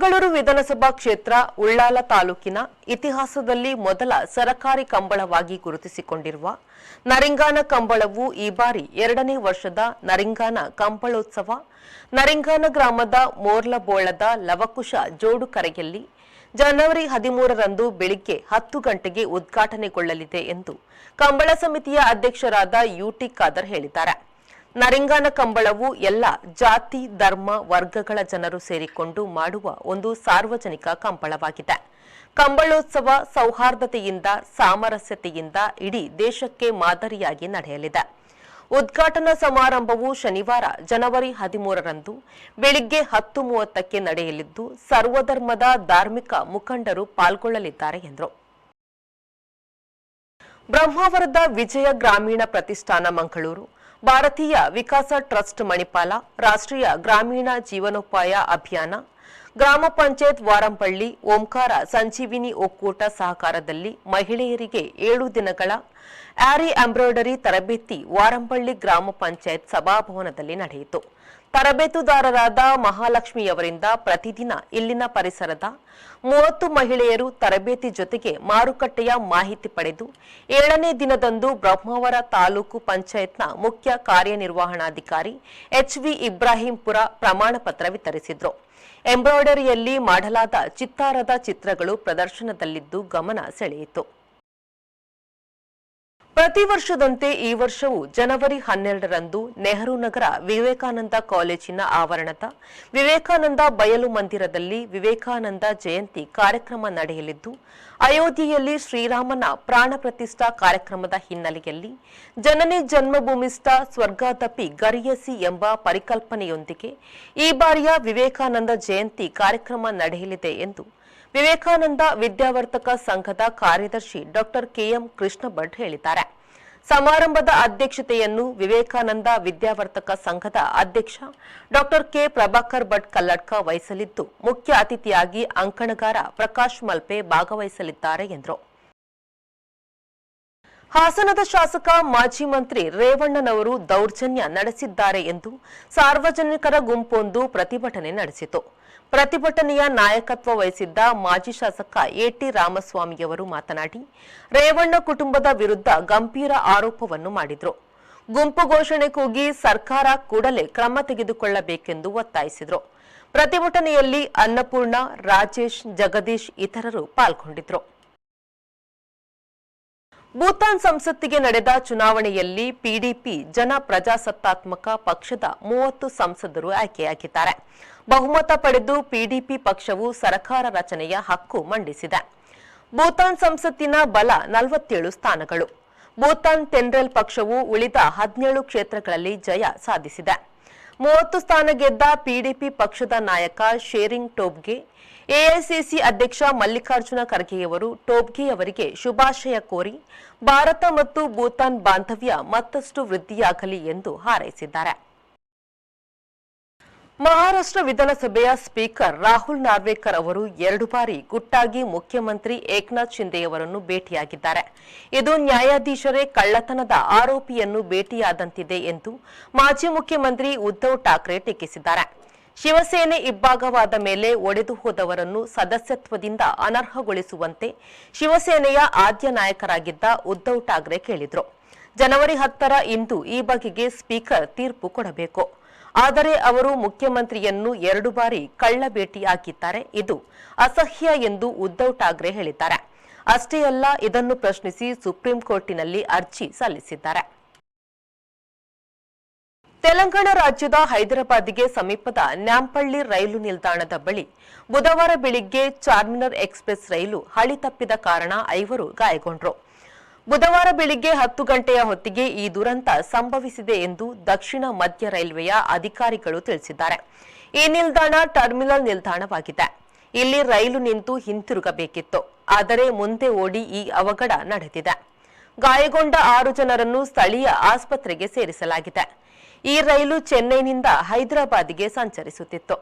ಮಂಗಳೂರು ವಿಧಾನಸಭಾ ಕ್ಷೇತ್ರ ಉಳ್ಳಾಲ ತಾಲೂಕಿನ ಇತಿಹಾಸದಲ್ಲಿ ಮೊದಲ ಸರಕಾರಿ ಕಂಬಳವಾಗಿ ಗುರುತಿಸಿಕೊಂಡಿರುವ ನರಿಂಗಾನ ಕಂಬಳವು ಈ ಬಾರಿ ಎರಡನೇ ವರ್ಷದ ನರಿಂಗಾನ ಕಂಬಳೋತ್ಸವ. ನರಿಂಗಾನ ಗ್ರಾಮದ ಮೋರ್ಲಬೋಳದ ಲವಕುಶ ಜೋಡು ಕರೆಯಲ್ಲಿ ಜನವರಿ ಹದಿಮೂರರಂದು ಬೆಳಿಗ್ಗೆ ಹತ್ತು ಗಂಟೆಗೆ ಉದ್ಘಾಟನೆಗೊಳ್ಳಲಿದೆ ಎಂದು ಕಂಬಳ ಸಮಿತಿಯ ಅಧ್ಯಕ್ಷರಾದ ಯುಟಿ ಖಾದರ್ ಹೇಳಿದ್ದಾರೆ. ನರಿಂಗಾನ ಕಂಬಳವು ಎಲ್ಲ ಜಾತಿ, ಧರ್ಮ ವರ್ಗಗಳ ಜನರು ಸೇರಿಕೊಂಡು ಮಾಡುವ ಒಂದು ಸಾರ್ವಜನಿಕ ಕಂಬಳವಾಗಿದೆ. ಕಂಬಳೋತ್ಸವ ಸೌಹಾರ್ದತೆಯಿಂದ, ಸಾಮರಸ್ಯತೆಯಿಂದ ಇಡೀ ದೇಶಕ್ಕೆ ಮಾದರಿಯಾಗಿ ನಡೆಯಲಿದೆ. ಉದ್ಘಾಟನಾ ಸಮಾರಂಭವು ಶನಿವಾರ, ಜನವರಿ ಹದಿಮೂರರಂದು, ಬೆಳಿಗ್ಗೆ ಹತ್ತು ಮೂವತ್ತಕ್ಕೆ ನಡೆಯಲಿದ್ದು, ಸರ್ವಧರ್ಮದ ಧಾರ್ಮಿಕ ಮುಖಂಡರು ಪಾಲ್ಗೊಳ್ಳಲಿದ್ದಾರೆ ಎಂದರು. ಬ್ರಹ್ಮಾವರದ ವಿಜಯ ಗ್ರಾಮೀಣ ಪ್ರತಿಷ್ಠಾನ ಮಂಗಳೂರು ಭಾರತೀಯ ವಿಕಾಸ ಟ್ರಸ್ಟ್ ಮಣಿಪಾಲ, ರಾಷ್ಟ್ರೀಯ ಗ್ರಾಮೀಣ ಜೀವನೋಪಾಯ ಅಭಿಯಾನ, ಗ್ರಾಮ ಪಂಚಾಯತ್ ವಾರಂಪಳ್ಳಿ, ಓಂಕಾರ, ಸಂಜೀವಿನಿ ಒಕ್ಕೂಟ ಸಹಕಾರದಲ್ಲಿ ಮಹಿಳೆಯರಿಗೆ ಏಳು ದಿನಗಳ ಆರಿ ಎಂಬ್ರಾಯ್ಡರಿ ತರಬೇತಿ ವಾರಂಪಳ್ಳಿ ಗ್ರಾಮ ಪಂಚಾಯತ್ ಸಭಾಭವನದಲ್ಲಿ ನಡೆಯಿತು. ತರಬೇತುದಾರರಾದ ಮಹಾಲಕ್ಷ್ಮಿಯವರಿಂದ ಪ್ರತಿದಿನ ಇಲ್ಲಿನ ಪರಿಸರದ ಮೂವತ್ತು ಮಹಿಳೆಯರು ತರಬೇತಿ ಜೊತೆಗೆ ಮಾರುಕಟ್ಟೆಯ ಮಾಹಿತಿ ಪಡೆದು ಏಳನೇ ದಿನದಂದು ಬ್ರಹ್ಮಾವರ ತಾಲೂಕು ಪಂಚಾಯತ್ನ ಮುಖ್ಯ ಕಾರ್ಯನಿರ್ವಹಣಾಧಿಕಾರಿ ಎಚ್ವಿ ಇಬ್ರಾಹಿಂಪುರ ಪ್ರಮಾಣ ಪತ್ರ ವಿತರಿಸಿದ್ರು. ಎಂಬ್ರಾಯ್ಡರಿಯಲ್ಲಿ ಮಾಡಲಾದ ಚಿತ್ತಾರದ ಚಿತ್ರಗಳು ಪ್ರದರ್ಶನದಲ್ಲಿದ್ದು ಗಮನ ಸೆಳೆಯಿತು. ಪ್ರತಿ ವರ್ಷದಂತೆ ಈ ವರ್ಷವೂ ಜನವರಿ ಹನ್ನೆರಡರಂದು ನೆಹರು ನಗರ ವಿವೇಕಾನಂದ ಕಾಲೇಜಿನ ಆವರಣದ ವಿವೇಕಾನಂದ ಬಯಲು ಮಂದಿರದಲ್ಲಿ ವಿವೇಕಾನಂದ ಜಯಂತಿ ಕಾರ್ಯಕ್ರಮ ನಡೆಯಲಿದ್ದು, ಅಯೋಧ್ಯೆಯಲ್ಲಿ ಶ್ರೀರಾಮನ ಪ್ರಾಣ ಪ್ರತಿಷ್ಠಾ ಕಾರ್ಯಕ್ರಮದ ಹಿನ್ನೆಲೆಯಲ್ಲಿ ಜನನಿ ಜನ್ಮಭೂಮಿಸ್ಥ ಸ್ವರ್ಗಾದಪಿ ಗರಿಯಸಿ ಎಂಬ ಪರಿಕಲ್ಪನೆಯೊಂದಿಗೆ ಈ ಬಾರಿಯ ವಿವೇಕಾನಂದ ಜಯಂತಿ ಕಾರ್ಯಕ್ರಮ ನಡೆಯಲಿದೆ ಎಂದು ವಿವೇಕಾನಂದ ವಿದ್ಯಾವರ್ತಕ ಸಂಘದ ಕಾರ್ಯದರ್ಶಿ ಡಾಕ್ಟರ್ ಕೆಎಂ ಕೃಷ್ಣ ಭಟ್ ಹೇಳಿದ್ದಾರೆ. ಸಮಾರಂಭದ ಅಧ್ಯಕ್ಷತೆಯನ್ನು ವಿವೇಕಾನಂದ ವಿದ್ಯಾವರ್ತಕ ಸಂಘದ ಅಧ್ಯಕ್ಷ ಡಾಕ್ಟರ್ ಕೆ ಪ್ರಭಾಕರ್ ಭಟ್ ಕಲ್ಲಡ್ಕ ವಹಿಸಲಿದ್ದು, ಮುಖ್ಯ ಅತಿಥಿಯಾಗಿ ಅಂಕಣಗಾರ ಪ್ರಕಾಶ್ ಮಲ್ಪೆ ಭಾಗವಹಿಸಲಿದ್ದಾರೆ ಎಂದರು. ಹಾಸನದ ಶಾಸಕ, ಮಾಜಿ ಮಂತ್ರಿ ರೇವಣ್ಣನವರು ದೌರ್ಜನ್ಯ ನಡೆಸಿದ್ದಾರೆ ಎಂದು ಸಾರ್ವಜನಿಕರ ಗುಂಪೊಂದು ಪ್ರತಿಭಟನೆ ನಡೆಸಿತು. ಪ್ರತಿಭಟನೆಯ ನಾಯಕತ್ವ ವಹಿಸಿದ್ದ ಮಾಜಿ ಶಾಸಕ ಎಟಿ ರಾಮಸ್ವಾಮಿಯವರು ಮಾತನಾಡಿ, ರೇವಣ್ಣ ಕುಟುಂಬದ ವಿರುದ್ಧ ಗಂಭೀರ ಆರೋಪವನ್ನು ಮಾಡಿದ್ರು. ಗುಂಪು ಘೋಷಣೆ ಕೂಗಿ ಸರ್ಕಾರ ಕೂಡಲೇ ಕ್ರಮ ತೆಗೆದುಕೊಳ್ಳಬೇಕೆಂದು ಒತ್ತಾಯಿಸಿದರು. ಪ್ರತಿಭಟನೆಯಲ್ಲಿ ಅನ್ನಪೂರ್ಣ, ರಾಜೇಶ್, ಜಗದೀಶ್ ಇತರರು ಪಾಲ್ಗೊಂಡಿದ್ರು. ಭೂತಾನ್ ಸಂಸತ್ತಿಗೆ ನಡೆದ ಚುನಾವಣೆಯಲ್ಲಿ ಪಿಡಿಪಿ ಜನ ಪ್ರಜಾಸತ್ತಾತ್ಮಕ ಪಕ್ಷದ ಮೂವತ್ತು ಸಂಸದರು ಆಯ್ಕೆಯಾಗಿದ್ದಾರೆ. ಬಹುಮತ ಪಡೆದು ಪಿಡಿಪಿ ಪಕ್ಷವು ಸರ್ಕಾರ ರಚನೆಯ ಹಕ್ಕು ಮಂಡಿಸಿದೆ. ಭೂತಾನ್ ಸಂಸತ್ತಿನ ಬಲ ನಲವತ್ತೇಳು ಸ್ಥಾನಗಳು. ಭೂತಾನ್ ತೆನ್ರೆಲ್ ಪಕ್ಷವು ಉಳಿದ ಹದಿನೇಳು ಕ್ಷೇತ್ರಗಳಲ್ಲಿ ಜಯ ಸಾಧಿಸಿದೆ. ಮೂವತ್ತು ಸ್ಥಾನ ಗೆದ್ದ ಪಿಡಿಪಿ ಪಕ್ಷದ ನಾಯಕ ಶೇರಿಂಗ್ ಟೋಬ್ಗೆ ಎಐಸಿಸಿ ಅಧ್ಯಕ್ಷ ಮಲ್ಲಿಕಾರ್ಜುನ ಖರ್ಗೆಯವರು ಟೋಬ್ಗೆ ಅವರಿಗೆ ಶುಭಾಶಯ ಕೋರಿ ಭಾರತ ಮತ್ತು ಭೂತಾನ್ ಬಾಂಧವ್ಯ ಮತ್ತಷ್ಟು ವೃದ್ಧಿಯಾಗಲಿ ಎಂದು ಹಾರೈಸಿದ್ದಾರೆ. ಮಹಾರಾಷ್ಟ್ರ ವಿಧಾನಸಭೆಯ ಸ್ಪೀಕರ್ ರಾಹುಲ್ ನಾರ್ವೇಕರ್ ಅವರು ಎರಡು ಬಾರಿ ಗುಟ್ಟಾಗಿ ಮುಖ್ಯಮಂತ್ರಿ ಏಕನಾಥ್ ಶಿಂದೆಯವರನ್ನು ಭೇಟಿಯಾಗಿದ್ದಾರೆ. ಇದು ನ್ಯಾಯಾಧೀಶರೇ ಕಳ್ಳತನದ ಆರೋಪಿಯನ್ನು ಭೇಟಿಯಾದಂತಿದೆ ಎಂದು ಮಾಜಿ ಮುಖ್ಯಮಂತ್ರಿ ಉದ್ದವ್ ಠಾಕ್ರೆ ಟೀಕಿಸಿದ್ದಾರೆ. ಶಿವಸೇನೆ ಇಬ್ಬಾಗವಾದ ಮೇಲೆ ಒಡೆದು ಹೋದವರನ್ನು ಸದಸ್ಯತ್ವದಿಂದ ಅನರ್ಹಗೊಳಿಸುವಂತೆ ಶಿವಸೇನೆಯ ಆದ್ಯ ನಾಯಕರಾಗಿದ್ದ ಉದ್ದವ್ ಠಾಕ್ರೆ ಕೇಳಿದರು. ಜನವರಿ ಹತ್ತರ ಇಂದು ಈ ಬಗೆಗೆ ಸ್ಪೀಕರ್ ತೀರ್ಪು ಕೊಡಬೇಕು. ಆದರೆ ಅವರು ಮುಖ್ಯಮಂತ್ರಿಯನ್ನು ಎರಡು ಬಾರಿ ಕಳ್ಳ ಭೇಟಿ ಹಾಕಿದ್ದಾರೆ. ಇದು ಅಸಹ್ಯ ಎಂದು ಉದ್ದವ್ ಠಾಕ್ರೆ ಹೇಳಿದ್ದಾರೆ. ಅಷ್ಟೇ ಅಲ್ಲ, ಇದನ್ನು ಪ್ರಶ್ನಿಸಿ ಸುಪ್ರೀಂ ಕೋರ್ಟಿನಲ್ಲಿ ಅರ್ಜಿ ಸಲ್ಲಿಸಿದ್ದಾರೆ. ತೆಲಂಗಾಣ ರಾಜ್ಯದ ಹೈದರಾಬಾದ್ಗೆ ಸಮೀಪದ ನ್ಯಾಂಪಳ್ಳಿ ರೈಲು ನಿಲ್ದಾಣದ ಬಳಿ ಬುಧವಾರ ಬೆಳಿಗ್ಗೆ ಚಾರ್ಮಿನರ್ ಎಕ್ಸ್ಪ್ರೆಸ್ ರೈಲು ಹಳಿ ತಪ್ಪಿದ ಕಾರಣ ಐವರು ಗಾಯಗೊಂಡರು. ಬುಧವಾರ ಬೆಳಿಗ್ಗೆ ಹತ್ತು ಗಂಟೆಯ ಹೊತ್ತಿಗೆ ಈ ದುರಂತ ಸಂಭವಿಸಿದೆ ಎಂದು ದಕ್ಷಿಣ ಮಧ್ಯ ರೈಲ್ವೆಯ ಅಧಿಕಾರಿಗಳು ತಿಳಿಸಿದ್ದಾರೆ. ಈ ನಿಲ್ದಾಣ ಟರ್ಮಿನಲ್ ನಿಲ್ದಾಣವಾಗಿದೆ. ಇಲ್ಲಿ ರೈಲು ನಿಂತು ಹಿಂತಿರುಗಬೇಕಿತ್ತು. ಆದರೆ ಮುಂದೆ ಓಡಿ ಈ ಅವಘಡ ನಡೆದಿದೆ. ಗಾಯಗೊಂಡ ಆರು ಜನರನ್ನು ಸ್ಥಳೀಯ ಆಸ್ಪತ್ರೆಗೆ ಸೇರಿಸಲಾಗಿದೆ. ಈ ರೈಲು ಚೆನ್ನೈನಿಂದ ಹೈದರಾಬಾದ್ಗೆ ಸಂಚರಿಸುತ್ತಿತ್ತು.